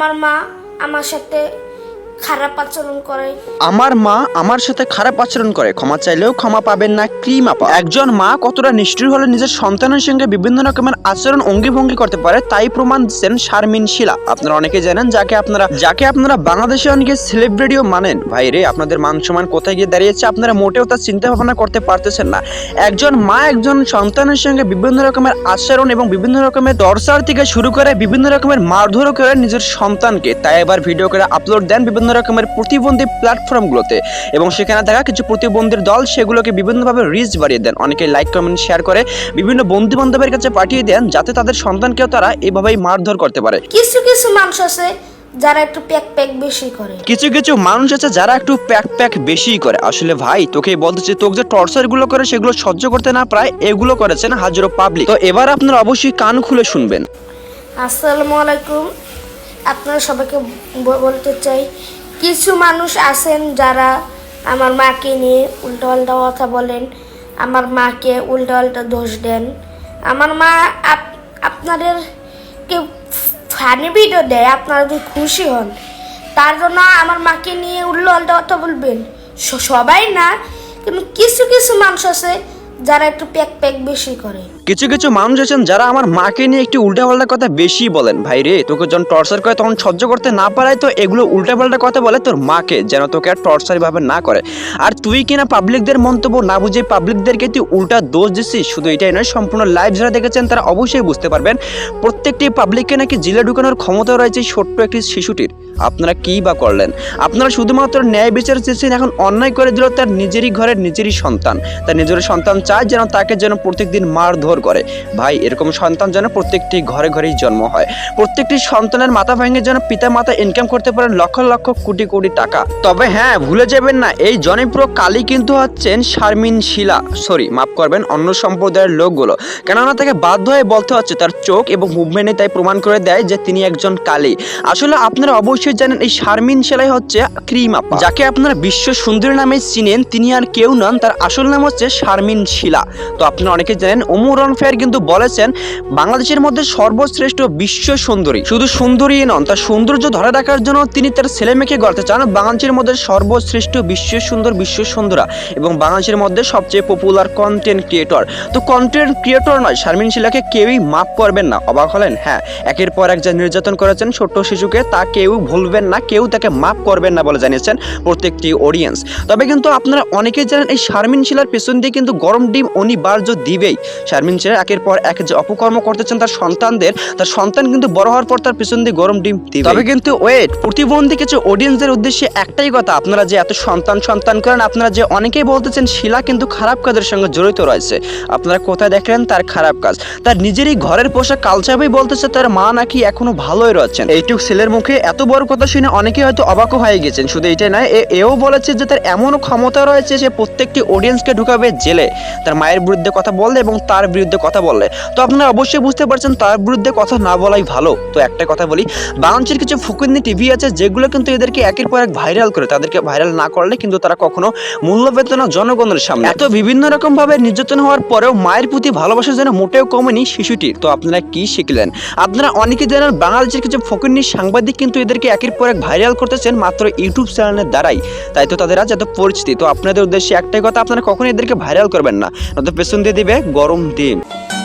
আমার মা আমার সাথে খারাপ আচরণ করে। আমার মা আমার সাথে খারাপ আচরণ করে। ক্ষমা চাইলেও ক্ষমা পাবেন না, ক্রিম আপা। একজন মা কতটা নিষ্ঠুর হলে নিজের সন্তানের সঙ্গে বিভিন্ন রকমের আচরণ অঙ্গি ভঙ্গি করতে পারে, তাই প্রমাণ দিচ্ছেন শারমিন শিলা। আপনারা অনেকে জানেন যাকে আপনারা যাকে আপনারা বাংলাদেশে অনেকে সেলিব্রিটিও মানেন। ভাই রে, আপনাদের মান সম্মান কোথায় গিয়ে দাঁড়িয়েছে আপনারা মোটেও তার চিন্তা ভাবনা করতে পারতেছেন না। একজন মা একজন সন্তানের সঙ্গে বিভিন্ন রকমের আচরণ এবং বিভিন্ন রকমের টর্চার থেকে শুরু করে বিভিন্ন রকমের মারধর করে নিজের সন্তানকে। তাই এবার ভিডিও করে আপলোড দেন বিভিন্ন রকমের প্রতিবন্ধী প্ল্যাটফর্মগুলোতে এবং সেখানে থাকা কিছু প্রতিবন্ধীর দল সেগুলোকে বিভিন্নভাবে রিচ বাড়িয়ে দেন। অনেকে লাইক কমেন্ট শেয়ার করে বিভিন্ন বন্ধু বান্ধবের কাছে পাঠিয়ে দেন যাতে তাদের সন্তানকেও তারা এভাবেই মারধর করতে পারে। কিছু কিছু মানুষ আছে যারা একটু প্যাক প্যাক বেশি করে। কিছু কিছু মানুষ আছে যারা একটু প্যাক প্যাক বেশি করে। আসলে ভাই তোকে বলতেছি তোকে যে টর্চারগুলো করে সেগুলো সহ্য করতে না প্রায় এগুলো করেছেন হাজারো পাবলিক তো এবার আপনারা অবশ্যই কান খুলে শুনবেন। আসসালামু আলাইকুম। আপনারা সবাইকে বলতে চাই কিছু মানুষ আছেন যারা আমার মাকে নিয়ে উল্টো পাল্টা কথা বলেন, আমার মাকে উল্টো পাল্টা দোষ দেন। আমার মা আপ- আপনাদেরকে ফানি ভিডিও দেয়, আপনারা যদি খুশি হন। তার জন্য আমার মাকে নিয়ে উল্টো পাল্টা কথা বলবেন। সবাই না, কিন্তু কিছু কিছু মানুষ আছে যারা একটু প্যাক প্যাক বেশি করে। কিছু কিছু মানুষ আছেন যারা আমার মাকে নিয়ে একটু উল্টাপাল্টা কথা বেশি বলেন। ভাই রে, তোকে যখন টর্চার করে তখন সহ্য করতে না পারায় তো এগুলো উল্টাপাল্টা কথা বলে তোর মাকে, যেন তোকে আর টর্চার ভাবে না করে। আর তুই কিনা পাবলিকদের মন্তব্য না বুঝে পাবলিকদেরকে তুই উল্টা দোষ দিচ্ছিস? শুধু এটাই নয়, সম্পূর্ণ লাইভ যারা দেখেছেন তারা অবশ্যই বুঝতে পারবেন, প্রত্যেকটি পাবলিককে নাকি জেলে ঢুকানোর ক্ষমতা রয়েছে ছোট্ট একটি শিশুটির। আপনারা কী বা করলেন? আপনারা শুধুমাত্র ন্যায় বিচার চেয়েছেন, এখন অন্যায় করে দিল তার নিজেরই ঘরের নিজেরই সন্তান। তার নিজের সন্তান চায় যেন তাকে যেন প্রত্যেকদিন মারধর করে। ভাই, এরকম সন্তান যেন প্রত্যেকটি ঘরে ঘরেই জন্ম হয়। প্রত্যেকটি সন্তানের মাথা ভেঙে যেন পিতা মাতা ইনকাম করতে পারেন লক্ষ লক্ষ কোটি কোটি টাকা। তবে হ্যাঁ ভুলে যাবেন না, এই জনপ্রিয় কালী কিন্তু হচ্ছেন শারমিন শিলা। সরি, মাফ করবেন, অন্য সম্প্রদায়ের লোকগুলো। কেননা তাকে বাধ্য হয়ে বলতে হচ্ছে, তার চোখ এবং মুভমেন্টে তাই প্রমাণ করে দেয় যে তিনি একজন কালী। আসলে আপনারা অবশ্যই জানেন, এই শারমিন সেলাই হচ্ছে ক্রিম আপা যাকে আপনারা বিশ্ব সুন্দরী নামে চিনেন, তিনি আর কেউ নন, তার আসল নাম হচ্ছে শারমিন শিলা। তো আপনারা অনেকে জানেন ওমরন ফেয়ার কিন্তু বলেছেন, বাংলাদেশের মধ্যে সর্বশ্রেষ্ঠ বিশ্ব সুন্দরী। শুধু সুন্দরী নন, তার সৌন্দর্য ধরে রাখার জন্য তিনি তার ছেলে মেয়েকে গড়তে চান। বাংলাদেশের মধ্যে সর্বশ্রেষ্ঠ বিশ্ব সুন্দর, বিশ্ব সুন্দরা এবং বাংলাদেশের মধ্যে সবচেয়ে পপুলার কন্টেন্ট ক্রিয়েটর তো কন্টেন্ট ক্রিয়েটর নয়, শারমিন শিলাকে কেউই মাফ করবেন না। অবাক হলেন? হ্যাঁ একের পর এক যা নির্যাতন করেছেন ছোট্ট শিশুকে, তা কেউ ভুলবেন না, কেউ তাকে মাফ করবেন না বলে জানিয়েছেন প্রত্যেকটি অডিয়েন্স তবে কিন্তু আপনারা অনেকেই জানেন, এই শারমিন শিলার পেছন দিয়ে কিন্তু গরম ডিম অনিবার্য দিবেই। শারমিন শিলা একের পর এক যে অপকর্ম করতেছেন তার সন্তানদের, তার সন্তান কিন্তু বড় হওয়ার পর তার পিছন দিয়ে গরম ডিম দিবে। তবে কিন্তু ওয়েট প্রতিবন্ধী কিছু অডিয়েন্সদের উদ্দেশ্যে একটাই কথা, আপনারা যে এত সন্তান সন্তান করেন, আপনারা যে অনেকেই বলতেছেন শিলা কিন্তু খারাপ কাজের সঙ্গে জড়িত রয়েছে। আপনারা কোথায় দেখলেন তার খারাপ কাজ? তার নিজেরই ঘরের পোশাক কালচাবেই বলতেছে তার মা নাকি এখনও ভালোই রয়েছেন। এইটুক ছেলের মুখে এত বড় কথা শুনে অনেকেই হয়তো অবাকও হয়ে গেছেন। শুধু এটাই নয় এও বলেছে যে তার এমনও ক্ষমতা রয়েছে যে প্রত্যেকটি অডিয়েন্সকে ঢুকাবে জেলে। তার মায়ের বিরুদ্ধে কথা বললে এবং তার বিরুদ্ধে কথা বললে, তো আপনারা অবশ্যই বুঝতে পারছেন তার বিরুদ্ধে কথা না বলাই ভালো। তো একটা কথা বলি বাংলাদেশের কিছু ফুকুন্দি টিভি আছে, যেগুলো কিন্তু এদেরকে একের পর এক ভাইরাল করে, তাদেরকে ভাইরাল না করলে কিন্তু তারা কখনো মূল্য পেত না জনগণের সামনে। এত বিভিন্ন রকম ভাবে নির্যাতন হওয়ার পরেও মায়ের প্রতি ভালোবাসা যেন মোটেও কমেনি শিশুটির তো আপনারা কি শিখলেন? আপনারা অনেকে জানেন বাংলাদেশের কিছু ফকিন্নি সাংবাদিক কিন্তু এদেরকে একের পর এক ভাইরাল করতেছেন মাত্র ইউটিউব চ্যানেলের দ্বারাই। তাই তো তাদের আজ এত পরিচিতি, তো আপনাদের উদ্দেশ্যে একটাই কথা, আপনারা কখনো এদেরকে ভাইরাল করবেন না। নয়তো পেছন দিয়ে দিবে গরম দিন।